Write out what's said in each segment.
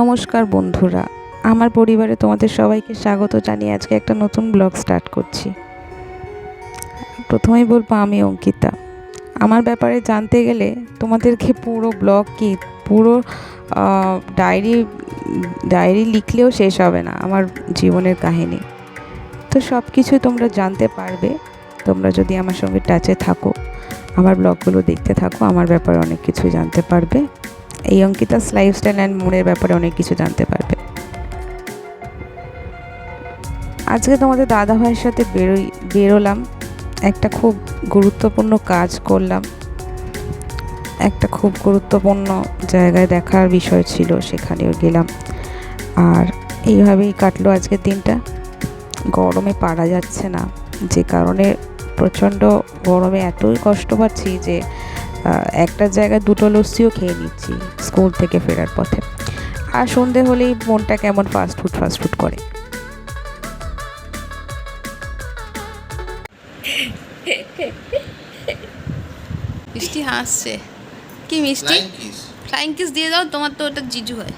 নমস্কার বন্ধুরা, আমার পরিবারে তোমাদের সবাইকে স্বাগত জানিয়ে আজকে একটা নতুন ব্লগ স্টার্ট করছি। প্রথমেই বলব আমি অঙ্কিতা। আমার ব্যাপারে জানতে গেলে তোমাদেরকে পুরো ব্লগ কি, পুরো ডায়েরি ডায়েরি লিখলেও শেষ হবে না আমার জীবনের কাহিনী। তো সব কিছুই তোমরা জানতে পারবে, তোমরা যদি আমার সঙ্গে টাচে থাকো, আমার ব্লগগুলো দেখতে থাকো, আমার ব্যাপারে অনেক কিছুই জানতে পারবে। এই অঙ্কিতাস লাইফস্টাইল অ্যান্ড মোড়ের ব্যাপারে অনেক কিছু জানতে পারবে। আজকে তোমাদের দাদা ভাইয়ের সাথে বেরোই, বেরোলাম। একটা খুব গুরুত্বপূর্ণ কাজ করলাম। একটা খুব গুরুত্বপূর্ণ জায়গায় দেখার বিষয় ছিল, সেখানেও গেলাম। আর এইভাবেই কাটলো আজকের দিনটা। গরমে পারা যাচ্ছে না। যে কারণে প্রচণ্ড গরমে এতই কষ্ট পাচ্ছি যে একটা জায়গায় দুটো লস্যিও খেয়ে নিচ্ছি স্কুল থেকে ফেরার পথে। আর সন্ধে হলেই মনটা কেমন ফাস্ট ফুড ফাস্ট ফুড করে। মিষ্টি হাসছে। কি মিষ্টি. ফ্লাইং কিস দিয়ে দাও তোমার তো ওটা জিজু হয়।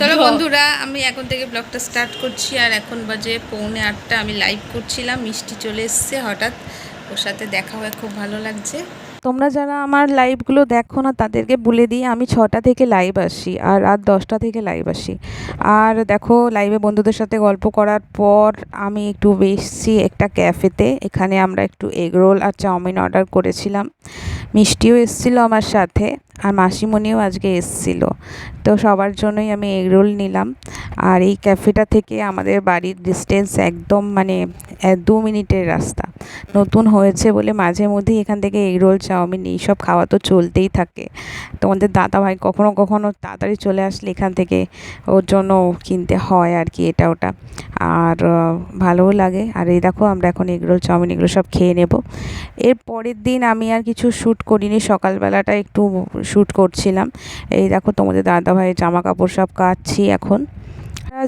চলো বন্ধুরা আমি এখন থেকে ব্লগটা স্টার্ট করছি আর এখন বাজে পৌনে আটটা। আমি লাইভ করছিলাম মিষ্টি চলে এসছে হঠাৎ। ওর সাথে দেখা হয়ে খুব ভালো লাগছে। তোমরা যারা আমার লাইভগুলো দেখো না তাদেরকে বলে দিই আমি ছটা থেকে লাইভ আসি আর রাত দশটা থেকে লাইভ আসি। আর দেখো লাইভে বন্ধুদের সাথে গল্প করার পর আমি একটু বেশি একটা ক্যাফেতে এখানে আমরা একটু এগ রোল আর চাউমিন অর্ডার করেছিলাম। মিষ্টিও এসেছিল আমার সাথে। আর মাসিমণিও আজকে এসছিল। তো সবার জন্যই আমি এগ রোল নিলাম। আর এই ক্যাফেটা থেকে আমাদের বাড়ির ডিস্টেন্স একদম মানে দু মিনিটের রাস্তা। নতুন হয়েছে বলে মাঝে মধ্যেই এখান থেকে এগ রোল, চাউমিন এইসব খাওয়া তো চলতেই থাকে। তোমাদের দাদা ভাই কখনো কখনো তাড়াতাড়ি চলে আসলে এখান থেকে ওর জন্য কিনতে হয় আর কি এটা ওটা। আর ভালোও লাগে। আর এই দেখো আমরা এখন এগ রোল, চাউমিন এগুলো সব খেয়ে নেব। এর পরের দিন আমি আর কিছু শ্যুট করিনি। সকালবেলাটা একটু শ্যুট করছিলাম। এই দেখো তোমাদের দাদা ভাই জামা কাপড় সব কাচ্ছি এখন।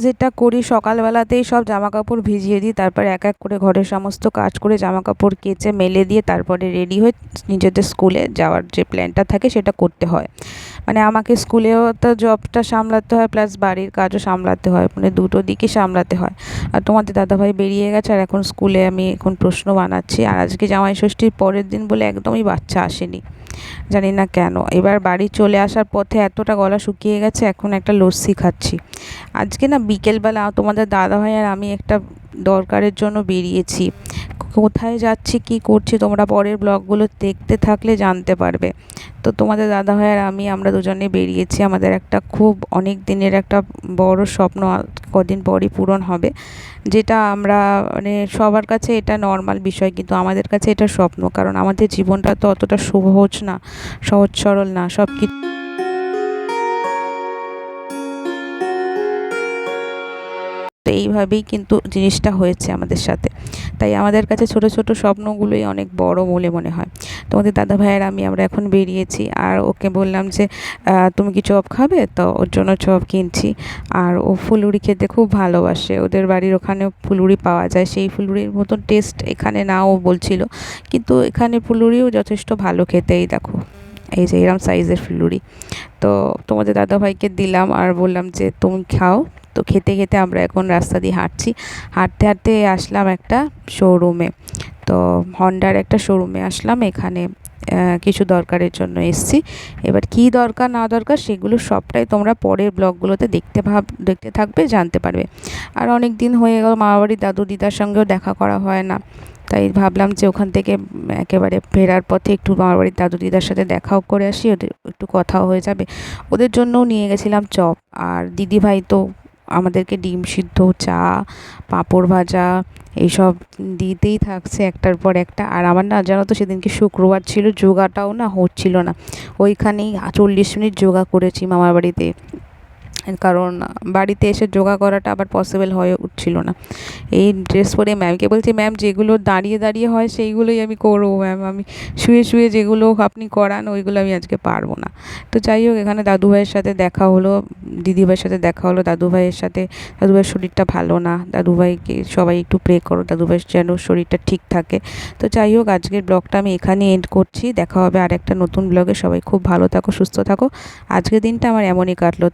যেটা করি সকালবেলাতেই সব জামা কাপড় ভিজিয়ে দিই, তারপর এক এক করে ঘরের সমস্ত কাজ করে জামা কাপড় কেচে মেলে দিয়ে তারপরে রেডি হয়ে নিজেদের স্কুলে যাওয়ার যে প্ল্যানটা থাকে সেটা করতে হয়। মানে আমাকে স্কুলেও তো জবটা সামলাতে হয় প্লাস বাড়ির কাজও সামলাতে হয় মানে দুটো দিকই সামলাতে হয়। আর তোমাদের দাদাভাই বেরিয়ে গেছে, আর এখন স্কুলে আমি এখন প্রশ্ন বানাচ্ছি, আর আজকে জামাই ষষ্ঠীর পরের দিন বলে একদমই বাচ্চা আসেনি, জানি না কেন। এবার বাড়ি চলে আসার পথে এতটা গলা শুকিয়ে গেছে, এখন একটা লস্যি খাচ্ছি। আজকে না বিকেলবেলা তোমাদের দাদাভাই আর আমি একটা দরকারের জন্য বেরিয়েছি। কোথায় যাচ্ছি, কি করছি, তোমরা পরের ব্লগগুলো দেখতে থাকলে জানতে পারবে। তো তোমাদের দাদা ভাই আর আমি, আমরা দুজনে বেরিয়েছি। আমাদের একটা খুব অনেক দিনের একটা বড় স্বপ্ন কদিন পরই পূরণ হবে, যেটা আমরা মানে সবার কাছে এটা নর্মাল বিষয়, কিন্তু আমাদের কাছে এটা স্বপ্ন, কারণ আমাদের জীবনটা তো অতটা সহজ না, সহজ সরল না, সব কিছু তো এইভাবেই কিন্তু জিনিসটা হয়েছে আমাদের সাথে। তাই আমাদের কাছে ছোট ছোট স্বপ্নগুলোই অনেক বড় বলে মনে হয়। তোমাদের দাদা ভাইয়ের আমি আমরা এখন বেরিয়েছি আর ওকে বললাম যে তুমি কি চপ খাবে? তো ওর জন্য চপ কিনছি। আর ও ফুলুরি খেতে খুব ভালোবাসে। ওদের বাড়ির ওখানে ফুলুরি পাওয়া যায়। সেই ফুলুরির মতন টেস্ট এখানে নাও বলছিল। কিন্তু এখানে ফুলুরিও যথেষ্ট ভালো খেতে এই দেখো। এই যে এরম সাইজের ফুলুরি। তো তোমাদের দাদাভাইকে দিলাম আর বললাম যে, তুমি খাও। তো খেতে খেতে আমরা এখন রাস্তা দিয়ে হাঁটছি। হাঁটতে হাঁটতে আসলাম একটা শোরুমে তো হন্ডার একটা শোরুমে আসলাম, এখানে কিছু দরকারের জন্য এসছি। এবার কি দরকার, না দরকার, সেগুলো সবটাই তোমরা পরের ব্লগগুলোতে দেখতে ভাব, দেখতে থাকবে, জানতে পারবে। আর অনেক দিন হয়ে গেল মামাবাড়ির দাদু, দিদার সঙ্গেও দেখা করা হয় না। তাই ভাবলাম যে ওখান থেকে একেবারে ফেরার পথে একটু মামাবাড়ির দাদু, দিদার সাথে দেখাও করে আসি, ওদের একটু কথাও হয়ে যাবে। ওদের জন্যও নিয়ে গেছিলাম চপ। আর দিদিভাই তো আমাদেরকে ডিম সিদ্ধ, চা, পাঁপড় ভাজা, এইসব দিতেই থাকছে একটার পর একটা। আর আমার না, জানো তো, সেদিনকে শুক্রবার ছিল, যোগাটাও না হচ্ছিল না। ওইখানেই চল্লিশ মিনিট যোগা করেছি মামার বাড়িতে। কারণ বাড়িতে এসে যোগা করাটা আবার পসিবল হয়ে উঠছিল না। এই ড্রেস পরে ম্যামকে বলছি ম্যাম যেগুলো দাঁড়িয়ে দাঁড়িয়ে হয় সেইগুলোই আমি করব ম্যাম আমি শুয়ে শুয়ে যেগুলো আপনি করান, ওইগুলো আমি আজকে পারব না। তো যাই হোক, এখানে দাদুভাইয়ের সাথে দেখা হলো দিদিভাইয়ের সাথে দেখা হলো দাদুভাইয়ের সাথে দাদুভাইয়ের শরীরটা ভালো না দাদুভাইকে সবাই একটু প্রে করো দাদুভাইয়ের যেন শরীরটা ঠিক থাকে। তো যাই হোক, আজকের ব্লগটা আমি এখানে এন্ড করছি, দেখা হবে আর একটা নতুন ব্লগে সবাই খুব ভালো থাকো, সুস্থ থাকো। আজকের দিনটা আমার এমনই কাটলো।